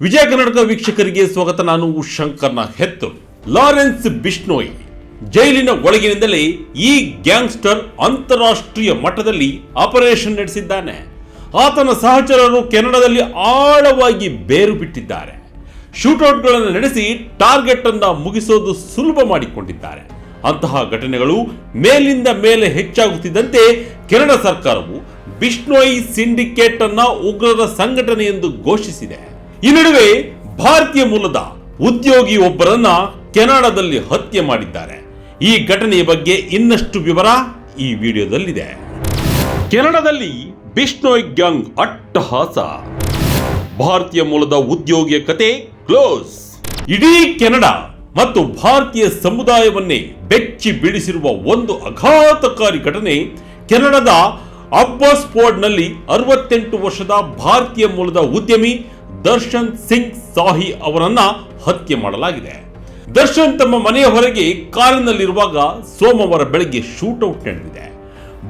ವಿಜಯ ಕರ್ನಾಟಕ ವೀಕ್ಷಕರಿಗೆ ಸ್ವಾಗತ. ನಾನು ಶಂಕರ್ನ ಹೆತ್ತು. ಲಾರೆನ್ಸ್ ಬಿಷ್ಣೋಯ್ ಜೈಲಿನ ಒಳಗಿನಿಂದಲೇ ಈ ಗ್ಯಾಂಗ್ಸ್ಟರ್ ಅಂತಾರಾಷ್ಟ್ರೀಯ ಮಟ್ಟದಲ್ಲಿ ಆಪರೇಷನ್ ನಡೆಸಿದ್ದಾನೆ. ಆತನ ಸಹಚರರು ಕೆನಡಾದಲ್ಲಿ ಆಳವಾಗಿ ಬೇರು ಬಿಟ್ಟಿದ್ದಾರೆ. ಶೂಟೌಟ್ಗಳನ್ನು ನಡೆಸಿ ಟಾರ್ಗೆಟ್ ಅನ್ನ ಮುಗಿಸೋದು ಸುಲಭ ಮಾಡಿಕೊಂಡಿದ್ದಾರೆ. ಅಂತಹ ಘಟನೆಗಳು ಮೇಲಿಂದ ಮೇಲೆ ಹೆಚ್ಚಾಗುತ್ತಿದ್ದಂತೆ ಕೆನಡಾ ಸರ್ಕಾರವು ಬಿಷ್ಣೋಯಿ ಸಿಂಡಿಕೇಟ್ ಅನ್ನ ಉಗ್ರರ ಸಂಘಟನೆ ಎಂದು ಘೋಷಿಸಿದೆ. ಈ ನಡುವೆ ಭಾರತೀಯ ಮೂಲದ ಉದ್ಯೋಗಿ ಒಬ್ಬರನ್ನ ಕೆನಡಾದಲ್ಲಿ ಹತ್ಯೆ ಮಾಡಿದ್ದಾರೆ. ಈ ಘಟನೆಯ ಬಗ್ಗೆ ಇನ್ನಷ್ಟು ವಿವರ ಈ ವಿಡಿಯೋದಲ್ಲಿದೆ. ಕೆನಡಾದಲ್ಲಿ ಬಿಷ್ಣೋಯ್ ಗ್ಯಾಂಗ್ ಅಟ್ಟಹಾಸ. ಭಾರತೀಯ ಮೂಲದ ಉದ್ಯೋಗಿಯ ಕತೆ ಕ್ಲೋಸ್. ಇಡೀ ಕೆನಡಾ ಮತ್ತು ಭಾರತೀಯ ಸಮುದಾಯವನ್ನೇ ಬೆಚ್ಚಿ ಬೀಳಿಸಿರುವ ಒಂದು ಅಘಾತಕಾರಿ ಘಟನೆ ಕೆನಡಾದ ಅಬ್ಬಾಸ್ಫೋರ್ಡ್ನಲ್ಲಿ ಅರವತ್ತೆಂಟು ವರ್ಷದ ಭಾರತೀಯ ಮೂಲದ ಉದ್ಯಮಿ ದರ್ಶನ್ ಸಿಂಗ್ ಸಾಹಿ ಅವರನ್ನ ಹತ್ಯೆ ಮಾಡಲಾಗಿದೆ. ದರ್ಶನ್ ತಮ್ಮ ಮನೆಯ ಹೊರಗೆ ಕಾರಿನಲ್ಲಿರುವಾಗ ಸೋಮವಾರ ಬೆಳಗ್ಗೆ ಶೂಟೌಟ್ ನಡೆದಿದೆ.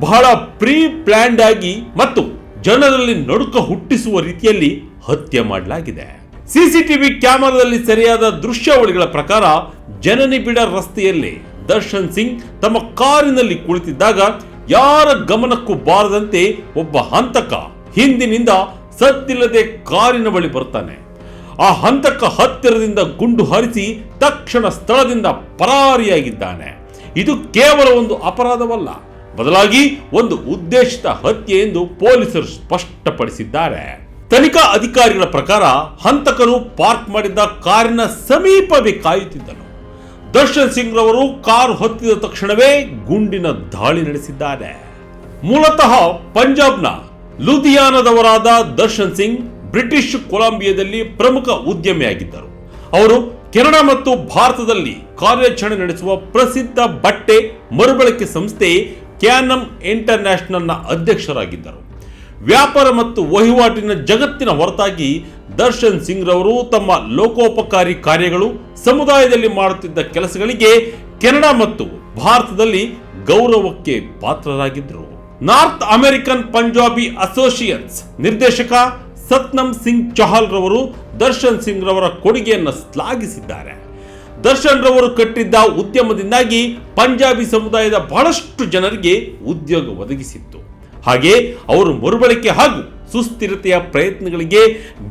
ಬಹಳ ಪ್ರೀ ಪ್ಲಾನ್ಡ್ ಆಗಿ ಮತ್ತು ಜನರಲ್ಲಿ ನಡುಕ ಹುಟ್ಟಿಸುವ ರೀತಿಯಲ್ಲಿ ಹತ್ಯೆ ಮಾಡಲಾಗಿದೆ. ಸಿಸಿಟಿವಿ ಕ್ಯಾಮೆರಾದಲ್ಲಿ ಸರಿಯಾದ ದೃಶ್ಯಾವಳಿಗಳ ಪ್ರಕಾರ ಜನನಿಬಿಡ ರಸ್ತೆಯಲ್ಲಿ ದರ್ಶನ್ ಸಿಂಗ್ ತಮ್ಮ ಕಾರಿನಲ್ಲಿ ಕುಳಿತಿದ್ದಾಗ ಯಾರ ಗಮನಕ್ಕೂ ಬಾರದಂತೆ ಒಬ್ಬ ಹಂತಕ ಹಿಂದಿನಿಂದ ಸದ್ದಿಲ್ಲದೆ ಕಾರಿನ ಬಳಿ ಬರ್ತಾನೆ. ಆ ಹಂತಕ ಹತ್ತಿರದಿಂದ ಗುಂಡು ಹರಿಸಿ ತಕ್ಷಣ ಸ್ಥಳದಿಂದ ಪರಾರಿಯಾಗಿದ್ದಾನೆ. ಇದು ಕೇವಲ ಒಂದು ಅಪರಾಧವಲ್ಲ, ಬದಲಾಗಿ ಒಂದು ಉದ್ದೇಶಿತ ಹತ್ಯೆ ಎಂದು ಪೊಲೀಸರು ಸ್ಪಷ್ಟಪಡಿಸಿದ್ದಾರೆ. ತನಿಖಾ ಅಧಿಕಾರಿಗಳ ಪ್ರಕಾರ ಹಂತಕನು ಪಾರ್ಕ್ ಮಾಡಿದ್ದ ಕಾರಿನ ಸಮೀಪವೇ ಕಾಯುತ್ತಿದ್ದನು. ದರ್ಶನ್ ಸಿಂಗ್ ರವರು ಕಾರು ಹತ್ತಿದ ತಕ್ಷಣವೇ ಗುಂಡಿನ ದಾಳಿ ನಡೆಸಿದ್ದಾರೆ. ಮೂಲತಃ ಪಂಜಾಬ್ನ ಲುಧಿಯಾನದವರಾದ ದರ್ಶನ್ ಸಿಂಗ್ ಬ್ರಿಟಿಷ್ ಕೊಲಂಬಿಯಾದಲ್ಲಿ ಪ್ರಮುಖ ಉದ್ಯಮಿಯಾಗಿದ್ದರು. ಅವರು ಕೆನಡಾ ಮತ್ತು ಭಾರತದಲ್ಲಿ ಕಾರ್ಯಾಚರಣೆ ನಡೆಸುವ ಪ್ರಸಿದ್ಧ ಬಟ್ಟೆ ಮರುಬಳಕೆ ಸಂಸ್ಥೆ ಕ್ಯಾನಮ್ ಇಂಟರ್ನ್ಯಾಷನಲ್ನ ಅಧ್ಯಕ್ಷರಾಗಿದ್ದರು. ವ್ಯಾಪಾರ ಮತ್ತು ವಹಿವಾಟಿನ ಜಗತ್ತಿನ ಹೊರತಾಗಿ ದರ್ಶನ್ ಸಿಂಗ್ ರವರು ತಮ್ಮ ಲೋಕೋಪಕಾರಿ ಕಾರ್ಯಗಳು ಸಮುದಾಯದಲ್ಲಿ ಮಾಡುತ್ತಿದ್ದ ಕೆಲಸಗಳಿಗೆ ಕೆನಡಾ ಮತ್ತು ಭಾರತದಲ್ಲಿ ಗೌರವಕ್ಕೆ ಪಾತ್ರರಾಗಿದ್ದರು. ನಾರ್ತ್ ಅಮೆರಿಕನ್ ಪಂಜಾಬಿ ಅಸೋಸಿಯೇಟ್ಸ್ ನಿರ್ದೇಶಕ ಸತ್ನಂ ಸಿಂಗ್ ಚಹಲ್ ರವರು, ದರ್ಶನ್ ಸಿಂಗ್ ರವರ ಕೊಡುಗೆಯನ್ನು ಶ್ಲಾಘಿಸಿದ್ದಾರೆ. ದರ್ಶನ್ ರವರು ಕಟ್ಟಿದ್ದ ಉದ್ಯಮದಿಂದಾಗಿ ಪಂಜಾಬಿ ಸಮುದಾಯದ ಬಹಳಷ್ಟು ಜನರಿಗೆ ಉದ್ಯೋಗ ಒದಗಿಸಿತ್ತು. ಹಾಗೆ ಅವರು ಮರುಬಳಕೆ ಹಾಗೂ ಸುಸ್ಥಿರತೆಯ ಪ್ರಯತ್ನಗಳಿಗೆ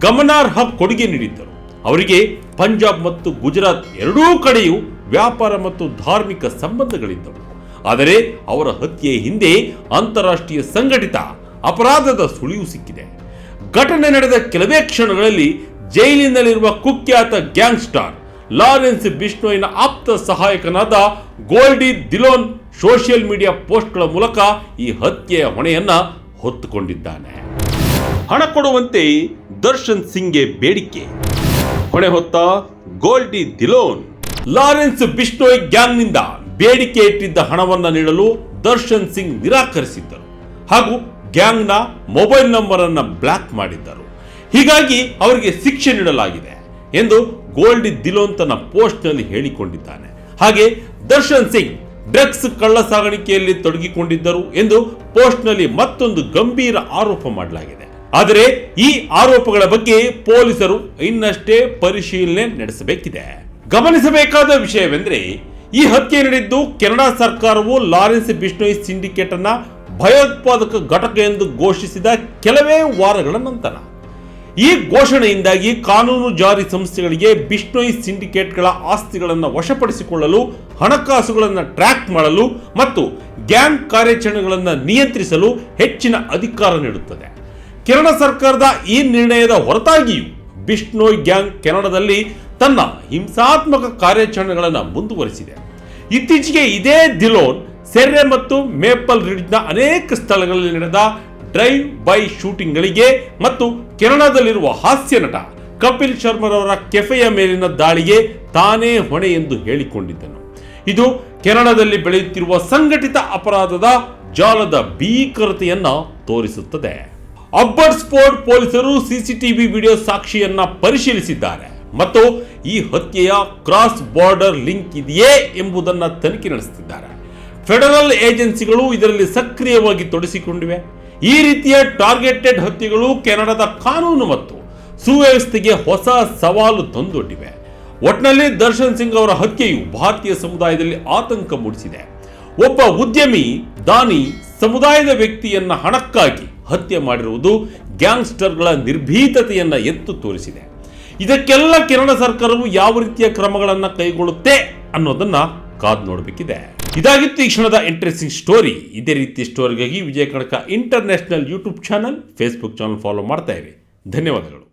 ಗಮನಾರ್ಹ ಕೊಡುಗೆ ನೀಡಿದ್ದರು. ಅವರಿಗೆ ಪಂಜಾಬ್ ಮತ್ತು ಗುಜರಾತ್ ಎರಡೂ ಕಡೆಯೂ ವ್ಯಾಪಾರ ಮತ್ತು ಧಾರ್ಮಿಕ ಸಂಬಂಧಗಳಿದ್ದವು. ಆದರೆ ಅವರ ಹತ್ಯೆ ಹಿಂದೆ ಅಂತಾರಾಷ್ಟ್ರೀಯ ಸಂಘಟಿತ ಅಪರಾಧದ ಸುಳಿವು ಸಿಕ್ಕಿದೆ. ಘಟನೆ ನಡೆದ ಕೆಲವೇ ಕ್ಷಣಗಳಲ್ಲಿ ಜೈಲಿನಲ್ಲಿರುವ ಕುಖ್ಯಾತ ಗ್ಯಾಂಗ್ಸ್ಟಾರ್ ಲಾರೆನ್ಸ್ ಬಿಷ್ಣೋಯ್ನ ಆಪ್ತ ಸಹಾಯಕನಾದ ಗೋಲ್ಡಿ ದಿಲೋನ್ ಸೋಷಿಯಲ್ ಮೀಡಿಯಾ ಪೋಸ್ಟ್ಗಳ ಮೂಲಕ ಈ ಹತ್ಯೆಯ ಹೊಣೆಯನ್ನ ಹೊತ್ತುಕೊಂಡಿದ್ದಾನೆ. ಹಣ ಕೊಡುವಂತೆ ದರ್ಶನ್ ಸಿಂಗ್ಗೆ ಬೇಡಿಕೆ. ಹೊಣೆ ಹೊತ್ತ ಗೋಲ್ಡಿ ದಿಲೋನ್ ಲಾರೆನ್ಸ್ ಬಿಷ್ಣೋಯ್ ಗ್ಯಾಂಗ್ನಿಂದ ಬೇಡಿಕೆ ಇಟ್ಟಿದ್ದ ಹಣವನ್ನು ನೀಡಲು ದರ್ಶನ್ ಸಿಂಗ್ ನಿರಾಕರಿಸಿದ್ದರು ಹಾಗೂ ಗ್ಯಾಂಗ್ನ ಮೊಬೈಲ್ ನಂಬರ್ ಅನ್ನ ಬ್ಲಾಕ್ ಮಾಡಿದ್ದರು. ಹೀಗಾಗಿ ಅವರಿಗೆ ಶಿಕ್ಷೆ ನೀಡಲಾಗಿದೆ ಎಂದು ಗೋಲ್ಡಿ ದಿಲೋನ್ ತನ್ನ ಪೋಸ್ಟ್ನಲ್ಲಿ ಹೇಳಿಕೊಂಡಿದ್ದಾನೆ. ಹಾಗೆ ದರ್ಶನ್ ಸಿಂಗ್ ಡ್ರಗ್ಸ್ ಕಳ್ಳ ಸಾಗಾಣಿಕೆಯಲ್ಲಿ ತೊಡಗಿಕೊಂಡಿದ್ದರು ಎಂದು ಪೋಸ್ಟ್ನಲ್ಲಿ ಮತ್ತೊಂದು ಗಂಭೀರ ಆರೋಪ ಮಾಡಲಾಗಿದೆ. ಆದರೆ ಈ ಆರೋಪಗಳ ಬಗ್ಗೆ ಪೊಲೀಸರು ಇನ್ನಷ್ಟೇ ಪರಿಶೀಲನೆ ನಡೆಸಬೇಕಿದೆ. ಗಮನಿಸಬೇಕಾದ ವಿಷಯವೆಂದರೆ ಈ ಹತ್ಯೆ ನಡೆದಿದ್ದು ಕೆನಡಾ ಸರ್ಕಾರವು ಲಾರೆನ್ಸ್ ಬಿಷ್ಣೋಯ್ ಸಿಂಡಿಕೇಟ್ ಅನ್ನ ಭಯೋತ್ಪಾದಕ ಘಟಕ ಎಂದು ಘೋಷಿಸಿದ ಕೆಲವೇ ವಾರಗಳ ನಂತರ. ಈ ಘೋಷಣೆಯಿಂದಾಗಿ ಕಾನೂನು ಜಾರಿ ಸಂಸ್ಥೆಗಳಿಗೆ ಬಿಷ್ಣೋಯ್ ಸಿಂಡಿಕೇಟ್ಗಳ ಆಸ್ತಿಗಳನ್ನು ವಶಪಡಿಸಿಕೊಳ್ಳಲು, ಹಣಕಾಸುಗಳನ್ನು ಟ್ರ್ಯಾಕ್ ಮಾಡಲು ಮತ್ತು ಗ್ಯಾಂಗ್ ಕಾರ್ಯಾಚರಣೆಗಳನ್ನು ನಿಯಂತ್ರಿಸಲು ಹೆಚ್ಚಿನ ಅಧಿಕಾರ ನೀಡುತ್ತದೆ. ಕೆನಡಾ ಸರ್ಕಾರದ ಈ ನಿರ್ಣಯದ ಹೊರತಾಗಿಯೂ ಬಿಷ್ಣೋಯ್ ಗ್ಯಾಂಗ್ ಕೆನಡಾದಲ್ಲಿ ತನ್ನ ಹಿಂಸಾತ್ಮಕ ಕಾರ್ಯಾಚರಣೆಗಳನ್ನು ಮುಂದುವರಿಸಿದೆ. ಇತ್ತೀಚೆಗೆ ಇದೇ ದಿಲೋನ್, ಸೆರ್ರೆ ಮತ್ತು ಮೇಪಲ್ ರಿಡ್ಜ್ನ ಅನೇಕ ಸ್ಥಳಗಳಲ್ಲಿ ನಡೆದ ಡ್ರೈವ್ ಬೈ ಶೂಟಿಂಗ್ಗಳಿಗೆ ಮತ್ತು ಕೆನಡಾದಲ್ಲಿರುವ ಹಾಸ್ಯ ನಟ ಕಪಿಲ್ ಶರ್ಮರವರ ಕೆಫೆಯ ಮೇಲಿನ ದಾಳಿಗೆ ತಾನೇ ಹೊಣೆ ಎಂದು ಹೇಳಿಕೊಂಡಿದ್ದನು. ಇದು ಕೆನಡಾದಲ್ಲಿ ಬೆಳೆಯುತ್ತಿರುವ ಸಂಘಟಿತ ಅಪರಾಧದ ಜಾಲದ ಭೀಕರತೆಯನ್ನ ತೋರಿಸುತ್ತದೆ. ಅಬ್ಬರ್ಸ್ಫೋರ್ಡ್ ಪೊಲೀಸರು ಸಿಸಿಟಿವಿ ವಿಡಿಯೋ ಸಾಕ್ಷಿಯನ್ನ ಪರಿಶೀಲಿಸಿದ್ದಾರೆ. ಮತ್ತು ಈ ಹತ್ಯೆಯ ಕ್ರಾಸ್ ಬಾರ್ಡರ್ ಲಿಂಕ್ ಇದೆಯೇ ಎಂಬುದನ್ನು ತನಿಖೆ ನಡೆಸುತ್ತಿದ್ದಾರೆ. ಫೆಡರಲ್ ಏಜೆನ್ಸಿಗಳು ಇದರಲ್ಲಿ ಸಕ್ರಿಯವಾಗಿ ತೊಡಗಿಸಿಕೊಂಡಿವೆ. ಈ ರೀತಿಯ ಟಾರ್ಗೆಟೆಡ್ ಹತ್ಯೆಗಳು ಕೆನಡಾದ ಕಾನೂನು ಮತ್ತು ಸುವ್ಯವಸ್ಥೆಗೆ ಹೊಸ ಸವಾಲು ತಂದೊಡ್ಡಿವೆ. ಒಟ್ನಲ್ಲಿ ದರ್ಶನ್ ಸಿಂಗ್ ಅವರ ಹತ್ಯೆಯು ಭಾರತೀಯ ಸಮುದಾಯದಲ್ಲಿ ಆತಂಕ ಮೂಡಿಸಿದೆ. ಒಬ್ಬ ಉದ್ಯಮಿ ದಾನಿ ಸಮುದಾಯದ ವ್ಯಕ್ತಿಯನ್ನ ಹಣಕ್ಕಾಗಿ ಹತ್ಯೆ ಮಾಡಿರುವುದು ಗ್ಯಾಂಗ್ಸ್ಟರ್ಗಳ ನಿರ್ಭೀತತೆಯನ್ನ ಎತ್ತು ತೋರಿಸಿದೆ. ಇದಕ್ಕೆಲ್ಲ ಕೇರಳ ಸರ್ಕಾರವು ಯಾವ ರೀತಿಯ ಕ್ರಮಗಳನ್ನು ಕೈಗೊಳ್ಳುತ್ತೆ ಅನ್ನೋದನ್ನ ಕಾದು ನೋಡಬೇಕಿದೆ. ಇದಾಗಿತ್ತು ಈ ಕ್ಷಣದ ಇಂಟ್ರೆಸ್ಟಿಂಗ್ ಸ್ಟೋರಿ ಇದೇ ರೀತಿ ಸ್ಟೋರಿಗಾಗಿ Vijaya Kanaka international YouTube channel Facebook channel follow ಮಾಡ್ತಾ ಇರಿ. ಧನ್ಯವಾದಗಳು.